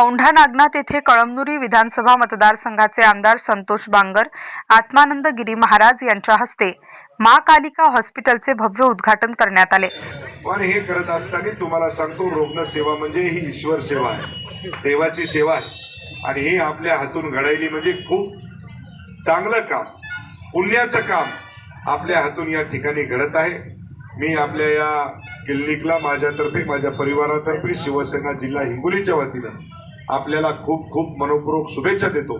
औंढा नागनाथ येथे कळमनुरी विधानसभा मतदारसंघाचे आमदार संतोष बांगर आत्मानंद गिरी महाराज यांच्या हस्ते मा कालिका हॉस्पिटलचे भव्य उद्घाटन करण्यात आले. पण हे करत असताना तुम्हाला सांगतो रुग्ण सेवा म्हणजे ही ईश्वर सेवा आहे. देवाची सेवा आहे. आणि हे आपल्या हातून घडायली म्हणजे खूप चांगलं काम पुण्याचं काम आपल्या हातून या ठिकाणी घडत आहे. मी आपल्या या क्लिनिकला माझ्यातर्फे माझ्या परिवारातर्फे शिवसेना जिल्हा हिंगोलीच्या वतीनं आपल्याला खूप खूप मनपूर्वक शुभेच्छा देतो.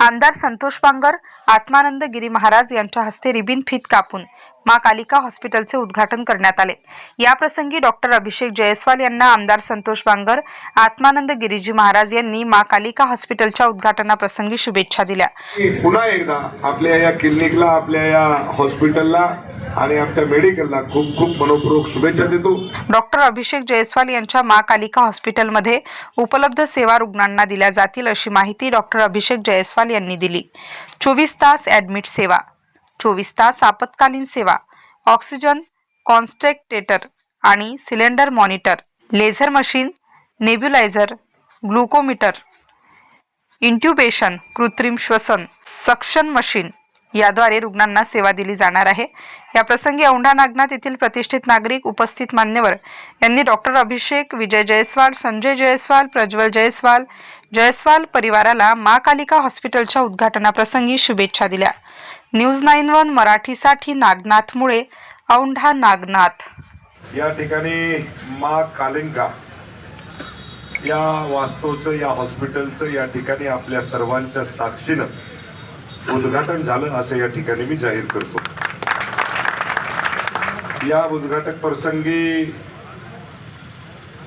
आमदार संतोष बांगर आत्मानंद गिरी महाराज यांच्या हस्ते रिबीन फीत कापून. मा कालिका हॉस्पिटलचे उद्घाटन करण्यात आले. या प्रसंगी डॉक्टर अभिषेक जयस्वाल यांना आमदार संतोष बांगर आत्मानंद गिरीजी महाराज यांनी मा कालिका हॉस्पिटलच्या उद्घाटनाप्रसंगी शुभेच्छा दिल्या. पुन्हा एकदा आपल्या या क्लिनिकला आपल्या या हॉस्पिटलला आणि आमच्या मेडिकलला खूप खूप मनपूर्वक शुभेच्छा देतो. डॉक्टर अभिषेक जयस्वाल यांच्या मा कालिका हॉस्पिटलमध्ये उपलब्ध सेवा रुग्णांना दिल्या जातील अशी माहिती डॉक्टर अभिषेक जयस्वाल यांनी दिली. चोवीस तास ॲडमिट सेवा. चोवीस तास आपत्कालीन सेवा ऑक्सिजन कॉन्स्ट्रेक्टेटर आणि cylinder monitor laser machine nebulizer glucometer intubation कृत्रिम श्वसन सक्शन मशीन याद्वारे रुग्णांना सेवा दिली जाणार आहे. या प्रसंगी औंढा नागनाथ येथील प्रतिष्ठित नागरिक उपस्थित मान्यवर यांनी डॉक्टर अभिषेक विजय जयस्वाल संजय जयस्वाल प्रज्वल जयस्वाल जयस्वाल परिवाराला मा कालिका हॉस्पिटलच्या उद्घाटनाप्रसंगी शुभेच्छा दिल्या. न्यूज नाईन वन मराठीसाठी नागनाथमुळे औंढा नागनाथ. या ठिकाणी मा कालिंका या वास्तूचं या हॉस्पिटलचं या ठिकाणी आपल्या सर्वांच्या साक्षीनं उद्घाटन झालं असं या ठिकाणी मी जाहीर करतो. या उद्घाटक प्रसंगी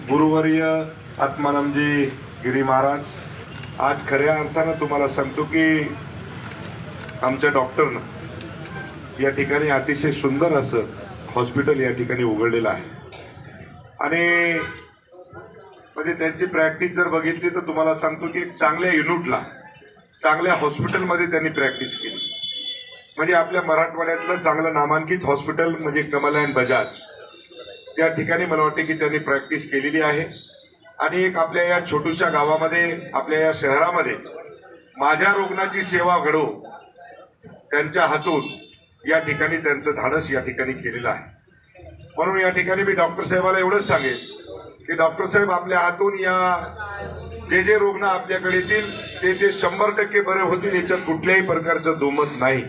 गुरुवर्य आत्मानमजी गिरी महाराज आज खऱ्या अर्थानं तुम्हाला सांगतो की आमच्या डॉक्टरनं या ठिकाणी अतिशय सुंदर असं हॉस्पिटल या ठिकाणी उघडलेलं आहे. आणि म्हणजे त्यांची प्रॅक्टिस जर बघितली तर तुम्हाला सांगतो की चांगल्या युनिटला चांगल्या हॉस्पिटलमध्ये त्यांनी प्रॅक्टिस केली. म्हणजे आपल्या मराठवाड्यातलं चांगलं नामांकित हॉस्पिटल म्हणजे कमलायन बजाज. त्या ठिकाणी मला वाटते की त्यांनी प्रॅक्टिस केलेली आहे. आणि एक आपल्या या छोटूशा गावामध्ये आपल्या या शहरामध्ये माझ्या रुग्णाची सेवा घडो त्यांच्या हातून या ठिकाणी त्यांचं धाडस या ठिकाणी केलेलं आहे. म्हणून या ठिकाणी मी डॉक्टर साहेबाला एवढंच सांगेन की डॉक्टर साहेब आपल्या हातून या जे जे रुग्ण आपल्याकडे येतील ते ते शंभर टक्के बरे होतील याच्यात कुठल्याही प्रकारचं दुमत नाही.